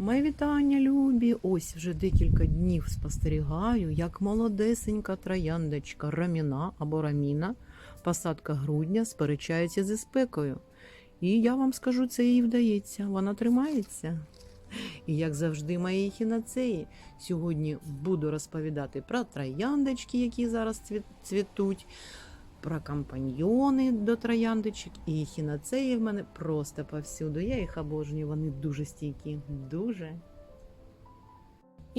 Мої вітання, любі! Ось вже декілька днів спостерігаю, як молодесенька трояндочка Раміна або Раміна, посадка грудня, сперечається зі спекою. І я вам скажу, це їй вдається, вона тримається. І як завжди, мої хінацеї, сьогодні буду розповідати про трояндочки, які зараз цвітуть, про компаньйони до трояндочок. І хінацеї в мене просто повсюду. Я їх обожнюю, вони дуже стійкі. Дуже.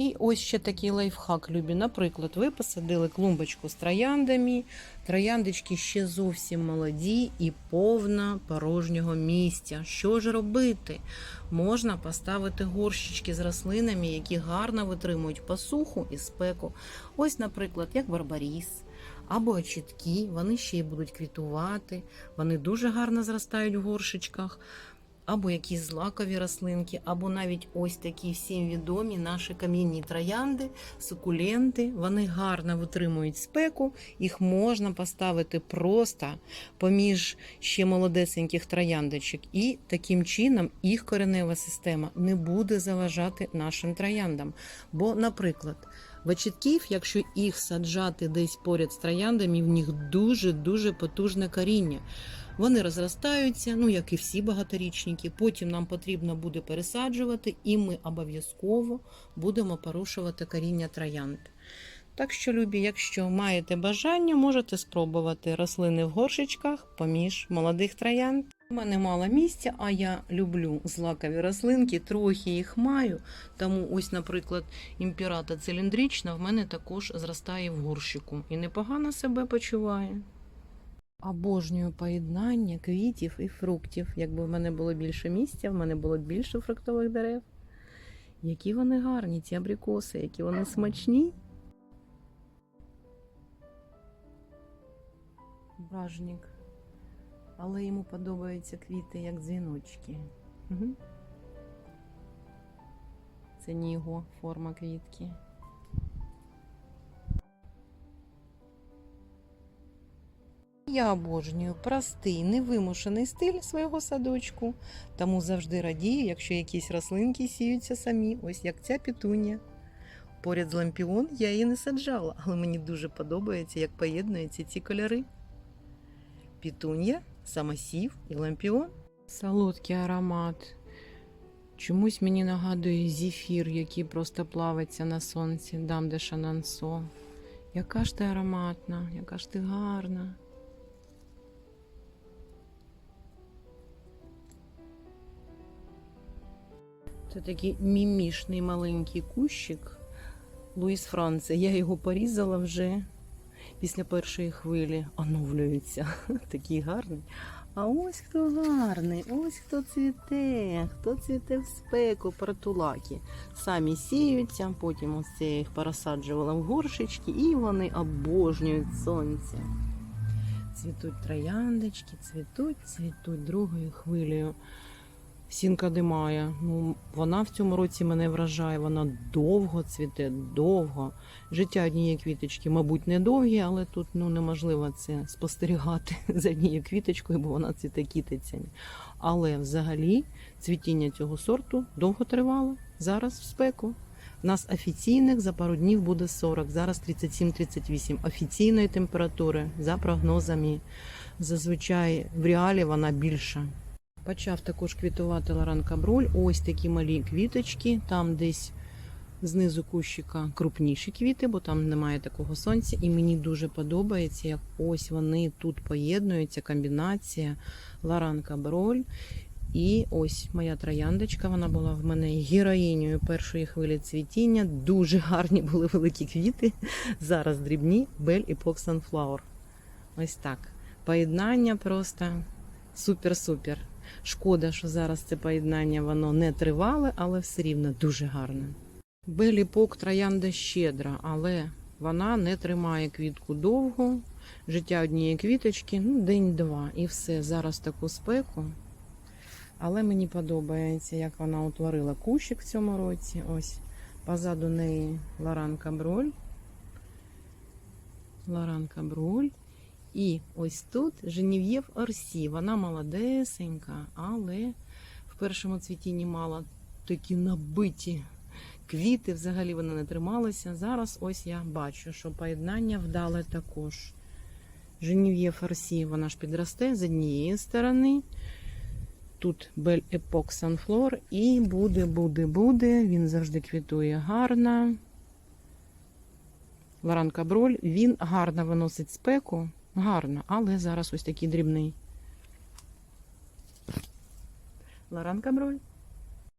І ось ще такий лайфхак, любі. Наприклад, ви посадили клумбочку з трояндами, трояндочки ще зовсім молоді і повна порожнього місця. Що ж робити? Можна поставити горщички з рослинами, які гарно витримують посуху і спеку. Ось, наприклад, як барбаріс або очітки, вони ще й будуть квітувати, вони дуже гарно зростають в горшичках, або якісь злакові рослинки, або навіть ось такі всім відомі наші кам'яні троянди, сукуленти. Вони гарно витримують спеку, їх можна поставити просто поміж ще молодесеньких трояндочок, і таким чином їх коренева система не буде заважати нашим трояндам. Бо, наприклад, Вачітків, якщо їх саджати десь поряд з трояндами, в них дуже-дуже потужне коріння. Вони розростаються, ну як і всі багаторічники. Потім нам потрібно буде пересаджувати, і ми обов'язково будемо порушувати коріння троянд. Так що, любі, якщо маєте бажання, можете спробувати рослини в горшечках поміж молодих троянд. У мене мало місця, а я люблю злакові рослинки, трохи їх маю. Тому, ось, наприклад, імпірата циліндрична в мене також зростає в горщику і непогано себе почуває. Обожнюю поєднання квітів і фруктів. Якби в мене було більше місця, в мене було більше фруктових дерев. Які вони гарні, ці абрикоси, які вони смачні. Бражник. Але йому подобаються квіти як дзвіночки. Це не його форма квітки. Я обожнюю простий, невимушений стиль свого садочку, тому завжди радію, якщо якісь рослинки сіються самі, ось як ця пітунія. Поряд з лампіон я її не саджала, але мені дуже подобається, як поєднуються ці кольори. Пітунія, самосів і лампіон. Солодкий аромат. Чомусь мені нагадує зефір, який просто плавиться на сонці, дам де шанансо. Яка ж ти ароматна, яка ж ти гарна. Це такий мімішний маленький кущик Луїс Франце. Я його порізала вже після першої хвилі. Оновлюється. Такий гарний. А ось хто гарний, ось хто цвіте, хто цвіте в спеку, портулаки. Самі сіються, потім ось я їх пересаджувала в горшечки, і вони обожнюють сонце. Цвітуть трояндочки, цвітуть, цвітуть другою хвилею. Сінка Димая. Ну, вона в цьому році мене вражає. Вона довго цвіте, довго. Життя однієї квіточки, мабуть, не довгі, але тут ну, неможливо це спостерігати за однією квіточкою, бо вона цвіте кітицями. Але взагалі цвітіння цього сорту довго тривало. Зараз в спеку. У нас офіційних за пару днів буде 40, зараз 37-38 офіційної температури за прогнозами. Зазвичай в реалі вона більша. Почав також квітувати Лоран Каброль. Ось такі малі квіточки. Там десь знизу кущика крупніші квіти, бо там немає такого сонця. І мені дуже подобається, як ось вони тут поєднуються. Комбінація Лоран Каброль. І ось моя трояндочка. Вона була в мене героїнею першої хвилі цвітіння. Дуже гарні були великі квіти. Зараз дрібні Бель і Пок Sunflower. Ось так. Поєднання просто супер-супер. Шкода, що зараз це поєднання воно не тривале, але все рівно дуже гарне. Беліпок троянда щедра, але вона не тримає квітку довго. Життя однієї квіточки, ну, день-два, і все. Зараз таку спеку. Але мені подобається, як вона утворила кущик в цьому році. Ось позаду неї Лоран Каброль. Лоран Каброль. І ось тут Женів'єв Орсі. Вона молодесенька, але в першому цвітінні мала такі набиті квіти, взагалі вони не трималися. Зараз ось я бачу, що поєднання вдале також. Женів'є Фарсі, вона ж підросте з однієї сторони. Тут Бель Епок Санфлор і буде, буде, буде. Він завжди квітує гарно. Лоран Каброль, він гарно виносить спеку, гарно, але зараз ось такий дрібний. Лоран Каброль.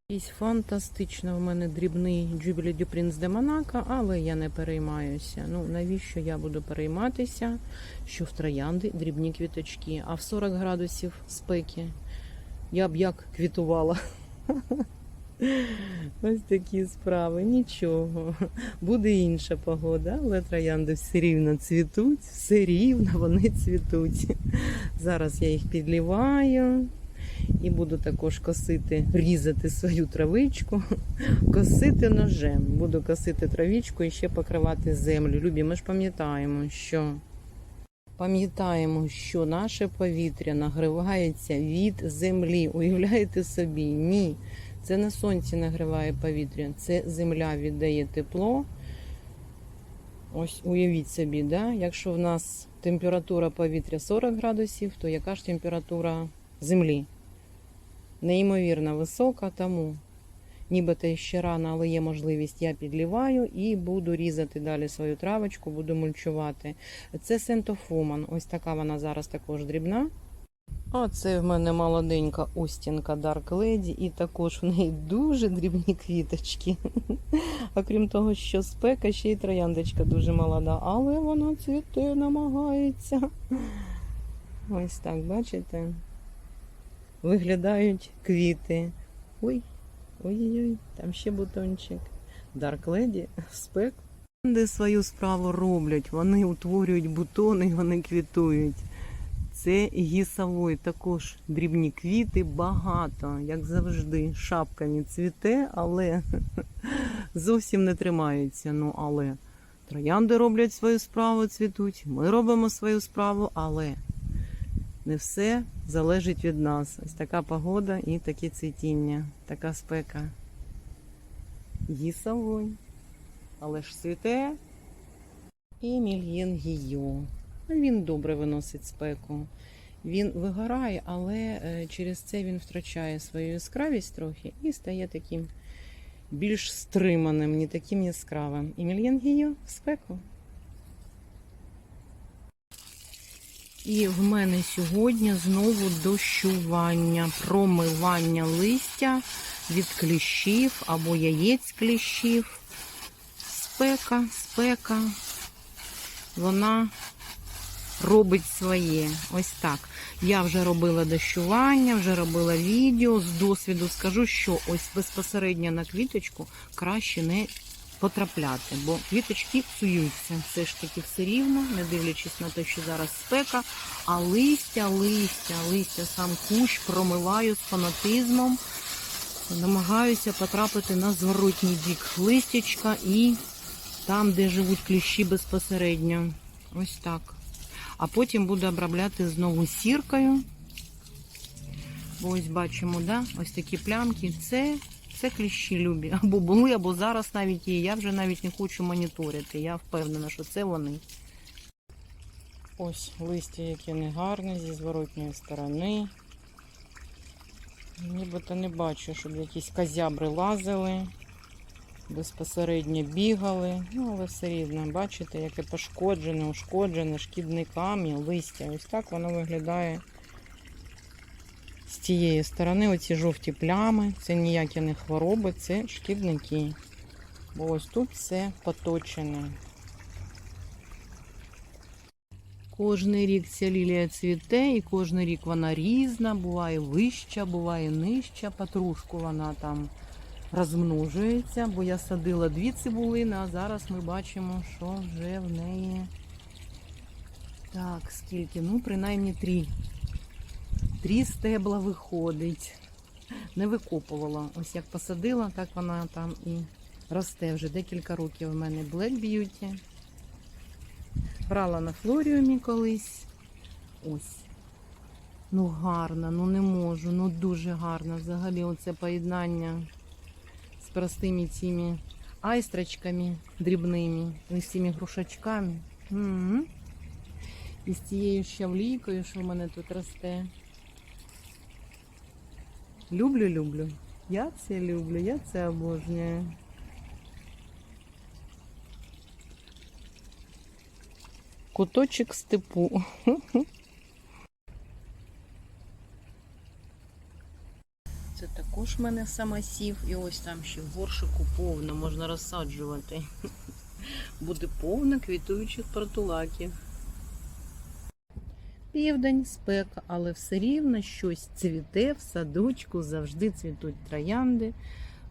Якийсь фантастично в мене дрібний Jubilee du Prince de але я не переймаюся. Ну, навіщо я буду перейматися, що в троянди дрібні квіточки, а в 40 градусів спеки я б як квітувала. Ось такі справи, нічого. Буде інша погода, але троянди все рівно цвітуть, все рівно вони цвітуть. Зараз я їх підліваю і буду також косити, різати свою травичку, косити ножем. Буду косити травичку і ще покривати землю. Любі, ми ж пам'ятаємо, що пам'ятаємо, що наше повітря нагрівається від землі. Уявляєте собі? Ні. Це не сонце нагріває повітря, це земля віддає тепло. Ось уявіть собі, да? якщо в нас температура повітря 40 градусів, то яка ж температура землі? Неймовірно висока, тому нібито ще рано, але є можливість, я підліваю і буду різати далі свою травочку, буду мульчувати. Це сентофуман. Ось така вона зараз також дрібна. А це в мене молоденька Остінка Dark Lady, і також в неї дуже дрібні квіточки. Окрім того, що спека, ще й трояндочка дуже молода, але вона цвіте, намагається. Ось так, бачите? Виглядають квіти. Ой, ой-ой, там ще бутончик. Dark Lady, спек. Де свою справу роблять, вони утворюють бутони, вони квітують. Це гісовой, також дрібні квіти, багато, як завжди, шапками цвіте, але зовсім не тримаються. Ну, але троянди роблять свою справу, цвітуть, ми робимо свою справу, але не все залежить від нас. Ось така погода і таке цвітіння, така спека. Гісовой. Але ж цвіте і мільєн гійо. Він добре виносить спеку. Він вигорає, але е, через це він втрачає свою яскравість трохи і стає таким більш стриманим, не таким яскравим. І мільєн гійо в спеку. І в мене сьогодні знову дощування, промивання листя від кліщів або яєць кліщів. Спека, спека. Вона робить своє. Ось так. Я вже робила дощування, вже робила відео. З досвіду скажу, що ось безпосередньо на квіточку краще не потрапляти, бо квіточки псуються. Все ж таки все рівно, не дивлячись на те, що зараз спека. А листя, листя, листя, сам кущ промиваю з фанатизмом. Намагаюся потрапити на зворотній бік листячка і там, де живуть кліщі безпосередньо. Ось так. А потім буду обробляти знову сіркою. Ось бачимо, да? ось такі плямки. Це, це кліщі любі. Або були, або зараз навіть є. Я вже навіть не хочу моніторити. Я впевнена, що це вони. Ось листя, яке не гарне, зі зворотньої сторони. Нібито не бачу, щоб якісь козябри лазили, безпосередньо бігали. Ну, але все рівно, бачите, яке пошкоджене, ушкоджене шкідниками листя. Ось так воно виглядає з тієї сторони. Оці жовті плями. Це ніякі не хвороби, це шкідники. Бо ось тут все поточене. Кожний рік ця лілія цвіте, і кожен рік вона різна, буває вища, буває нижча. Патрушку вона там розмножується, бо я садила дві цибулини, а зараз ми бачимо, що вже в неї так, скільки? Ну, принаймні три. Три стебла виходить. Не викопувала. Ось як посадила, так вона там і росте вже декілька років у мене Black Beauty. Брала на флоріумі колись. Ось. Ну гарно, ну не можу, ну дуже гарно. Взагалі оце поєднання простыми теми айстрочками дрібними, з цими грушачками. М-м. І з тією щавлійкою, що в мене тут росте. Люблю, люблю. Я це люблю, я це обожнюю. Куточок степу. Це також в мене самосів. І ось там ще в горшику повно, можна розсаджувати. Буде повно квітуючих портулаків. Південь, спека, але все рівно щось цвіте в садочку, завжди цвітуть троянди.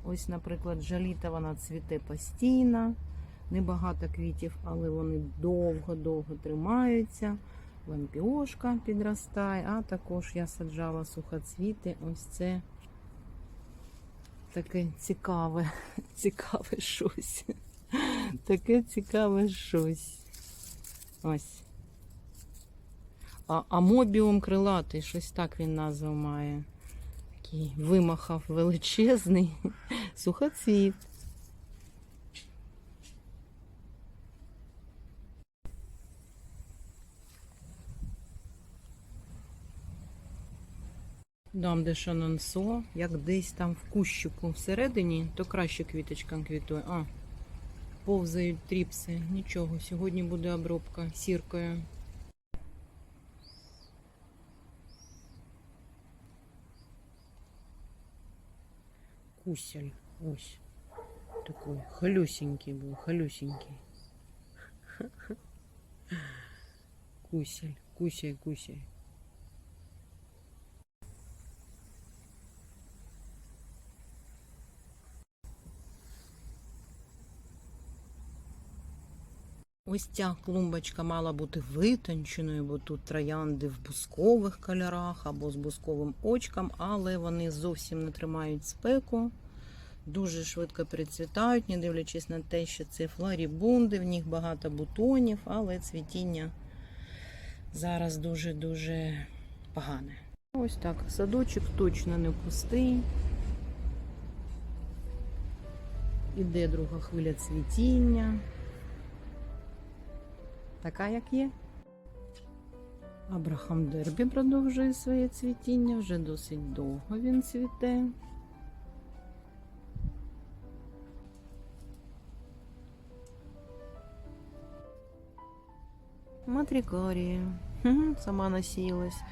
Ось, наприклад, жаліта вона цвіте постійно. Небагато квітів, але вони довго-довго тримаються. Лампіошка підростає, а також я саджала сухоцвіти. Ось це таке цікаве, цікаве щось. Таке цікаве щось. Ось. А, мобіум крилатий, щось так він назву має. Такий вимахав величезний сухоцвіт. Дам де шанансо, як десь там в кущику всередині, то краще квіточка квітує. А, повзають тріпси. Нічого, сьогодні буде обробка сіркою. Кусель. Ось. Такой халюсенький был, халюсенький. Кусель, кусей, кусей. Ось ця клумбочка мала бути витонченою, бо тут троянди в бускових кольорах або з бусковим очком, але вони зовсім не тримають спеку, дуже швидко перецвітають, не дивлячись на те, що це флорібунди, в них багато бутонів, але цвітіння зараз дуже-дуже погане. Ось так, садочок точно не пустий. Іде друга хвиля цвітіння. Така, як є. Абрахам Дербі продовжує своє цвітіння, вже досить довго він цвіте. Матрікорія. Сама насіялась.